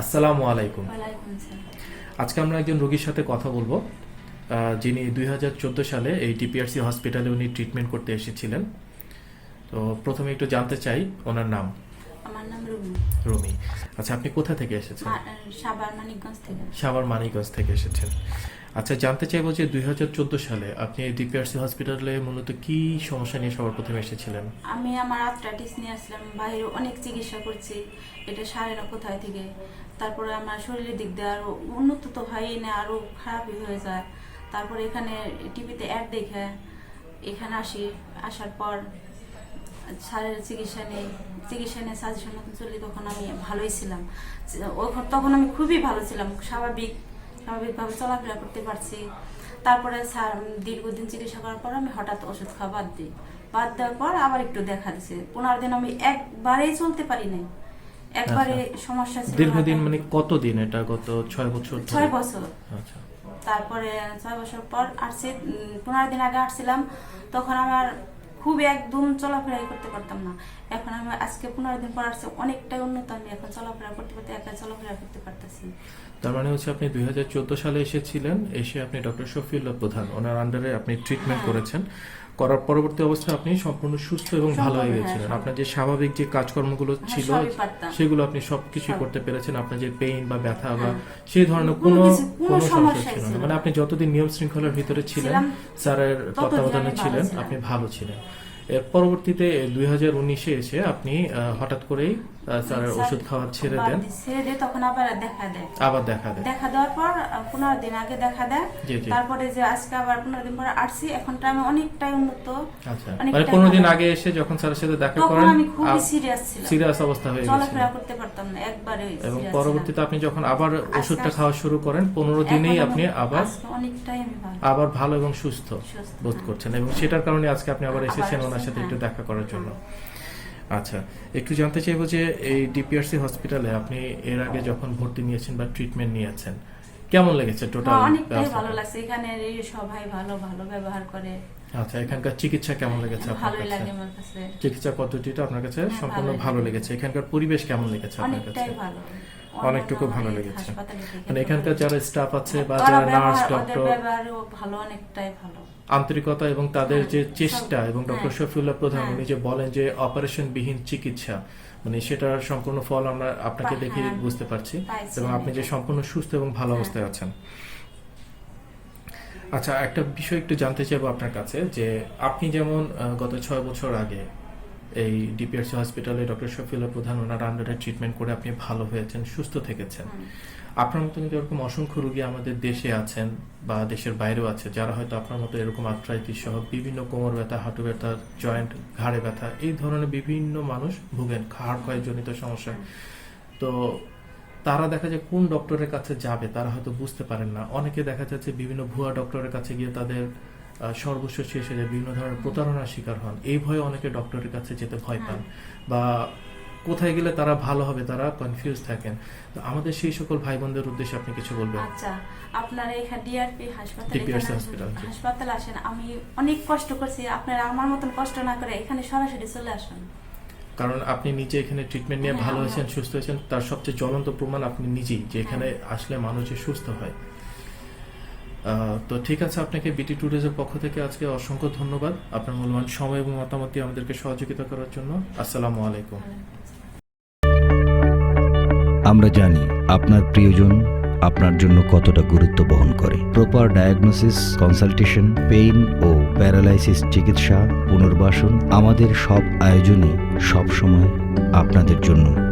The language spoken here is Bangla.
আসসালামু আলাইকুম। আজকে আমরা একজন রোগীর সাথে কথা বলব যিনি দুই হাজার চোদ্দ সালে এই টিপিআরসি হসপিটালে উনি ট্রিটমেন্ট করতে এসেছিলেন। তো প্রথমে একটু জানতে চাই ওনার নাম। আমার নাম রুমি। রুমি। আচ্ছা আপনি কোথা থেকে এসেছেন? সাবার সাভার মানিকগঞ্জ থেকে। সাভার মানিকগঞ্জ থেকে এসেছেন। আচ্ছা জানতে চাইব যে দু হাজার চোদ্দ সালে আপনি ডিপিআরসি হসপিটালে মূলত কি সমস্যা নিয়ে সবার প্রথমে এসেছিলেন? আমি আমার আর্থ্রাইটিস নিয়ে আসলাম, বাইরে অনেক চিকিৎসা করছি, এটা সারে না কোথায় থেকে? তারপরে আমার শরীরের দিক দিয়ে আরও উন্নত তো হয়ই না আরও খারাপই হয়ে যায়। তারপরে এখানে টিভিতে অ্যাড দেখে, এখানে আসি, আসার পর সারের চিকিৎসা নেই, চিকিৎসা নিয়ে সাজেশন চলি তখন আমি ভালোই ছিলাম। তখন আমি খুবই ভালো ছিলাম, স্বাভাবিক। স্বাভাবিকভাবে চলাফেরা করতে পারছি। তারপরে দীর্ঘদিন চিকিৎসা করার পর আমি হঠাৎ ওষুধ খাওয়া বাদ দিই। বাদ দেওয়ার পর আবার একটু দেখা দিছে। পনেরো দিন আমি একবারেই চলতে পারি নাই। একবারে সমস্যা ছিল দীর্ঘদিন মানে কতদিন এটা? গত ছয় বছর ছয় বছর। আচ্ছা। তারপরে ছয় বছর পর আসছি। পনেরো দিন আগে আসছিলাম। তখন আমার খুব একদম চলাফেরাই করতে পারতাম না। এখন আমি আজকে পনেরো দিন পর আসছে অনেকটাই উন্নত আমি এখন চলাফেরা করতে করতে একা চলাফেরা করতে পারতেছি। তার মানে হচ্ছে আপনি দুই হাজার চোদ্দ সালে এসেছিলেন এসে আপনি ডক্টর শফিউল্লাহ প্রধান ওনার আন্ডারে আপনি ট্রিটমেন্ট হ্যাঁ। করেছেন। করার পরবর্তী অবস্থায় আপনি সম্পূর্ণ সুস্থ এবং ভালো হয়ে গেছিলেন হ্যাঁ, আপনার যে স্বাভাবিক যে কাজকর্মগুলো হ্যাঁ, ছিল সেগুলো আপনি সবকিছু সব। করতে পেরেছেন। আপনার যে পেইন বা ব্যথা বা হ্যাঁ। সেই ধরনের কোনো কোনো সমস্যা ছিল না। মানে আপনি যতদিন নিয়ম শৃঙ্খলার ভিতরে ছিলেন স্যারের তত্ত্বাবধানে ছিলেন আপনি ভালো ছিলেন। এর পরবর্তীতে দুই হাজার উনিশে এসে আপনি হঠাৎ করেই স্যার ওষুধ খাওয়া ছেড়ে দেন। ছেড়ে দিয়ে তখন আবার দেখা দেয়। আবার দেখা দেয়। দেখা দেওয়ার পর পনেরো দিন আগে দেখা দেয়। তারপরে যে আজকে আবার পনেরো দিন পর আসছি এখনটা আমি অনেকটাই উন্নত আচ্ছা। মানে পনেরো দিন আগে এসে যখন স্যারের সাথে দেখা করেন আমি খুবই সিরিয়াস ছিলাম। সিরিয়াস অবস্থা হয়ে গেছিল। চলাফেরা করতে পারতাম না একবারে এবং পরবর্তীতে আপনি যখন আবার ওষুধটা খাওয়া শুরু করেন পনেরো দিনেই আপনি আবার অনেকটাই আবার ভালো এবং সুস্থ বোধ। করছেন। এবং সেটার কারণে আজকে আপনি আবার এসেছেন ওনার সাথে একটু হ্যাঁ। দেখা করার জন্য। আচ্ছা একটু জানতে চাইব যে এই ডিপিআরসি হসপিটালে আপনি এর আগে যখন ভর্তি নিয়েছেন বা ট্রিটমেন্ট নিয়েছেন কেমন লেগেছে টোটাল হ্যাঁ, অনেকটাই ভালো লাগছে। এখানে সবাই ভালো ভালো ব্যবহার করে। আচ্ছা এখানকার চিকিৎসা কেমন লেগেছে আপনার কাছে? চিকিৎসা পদ্ধতিটা আপনার কাছে হ্যাঁ, সম্পূর্ণ ভালো লেগেছে। এখানকার পরিবেশ কেমন লেগেছে আপনার কাছে? ভালো। অনেকটুকু ভালো লেগেছে। মানে এখানকার যারা স্টাফ আছে বা যারা নার্স ডক্টর ভালো অনেকটাই ভালো আন্তরিকতা এবং তাদের হ্যাঁ, যে চেষ্টা এবং ডক্টর হ্যাঁ, শফিউল্লাহ প্রধান হ্যাঁ। উনি যে বলেন যে অপারেশন বিহীন চিকিৎসা মানে সেটার সম্পূর্ণ ফল আমরা আপনাকে দেখে বুঝতে পারছি এবং আপনি যে সম্পূর্ণ সুস্থ এবং ভালো। অবস্থায় আছেন আচ্ছা একটা বিষয় একটু জানতে চাইব আপনার কাছে যে আপনি যেমন গত ছয় বছর আগে এই ডিপিআরসি হসপিটালে ডক্টর শফিউল্লাহ প্রধান ওনার আন্ডারে ট্রিটমেন্ট করে আপনি ভালো হয়েছেন সুস্থ থেকেছেন। আপনার মতো কিন্তু এরকম অসংখ্য রোগী আমাদের দেশে আছেন বা দেশের বাইরেও আছে যারা হয়তো আপনার মতো এরকম আর্থ্রাইটিস সহ বিভিন্ন কোমর ব্যথা হাঁটু ব্যথা জয়েন্ট ঘাড়ে ব্যথা এই ধরনের বিভিন্ন মানুষ ভুগেন হাড় ক্ষয়জনিত সমস্যা। তো তারা দেখা যায় কোন ডক্টরের কাছে যাবে তারা হয়তো বুঝতে পারেন না। অনেকে দেখা যাচ্ছে বিভিন্ন ভুয়া ডক্টরের কাছে গিয়ে তাদের আহ, সর্বস্ব শেষ যায় বিভিন্ন ধরনের প্রতারণার শিকার হন এই ভয়ে অনেকে ডক্টরের কাছে যেতে ভয় পান বা কোথায় গেলে তারা ভালো হবে তারা কনফিউজ থাকেন। তো আমাদের সেই সকল ভাই বোনদের উদ্দেশ্যে আপনি কিছু বলবেন? আচ্ছা আপনারা এখানে ডিআরপি হাসপাতাল হাসপাতাল, আসেন? আমি অনেক কষ্ট করছি আপনারা আমার মতন কষ্ট না করে এখানে সরাসরি চলে আসুন। কারণ আপনি নিজে এখানে ট্রিটমেন্ট নিয়ে হ্যাঁ, ভালো হয়েছেন সুস্থ হয়েছেন তার সবচেয়ে জ্বলন্ত প্রমাণ আপনি নিজেই যে এখানে আসলে মানুষ সুস্থ হয়। তো ঠিক আছে, আপনাকে বিটি টুডেজের পক্ষ থেকে আজকে অসংখ্য ধন্যবাদ। আপনার মূল্যবান সময় এবং মতামত আমাদেরকে সহযোগিতা করার জন্য। আসসালামু আলাইকুম। আমরা জানি আপনার প্রিয়জন আপনার জন্য কতটা গুরুত্ব বহন করে। প্রপার ডায়াগনোসিস কনসালটেশন পেইন ও প্যারালাইসিস চিকিৎসা, পুনর্বাসন আমাদের সব আয়োজনই সবসময় আপনাদের জন্য।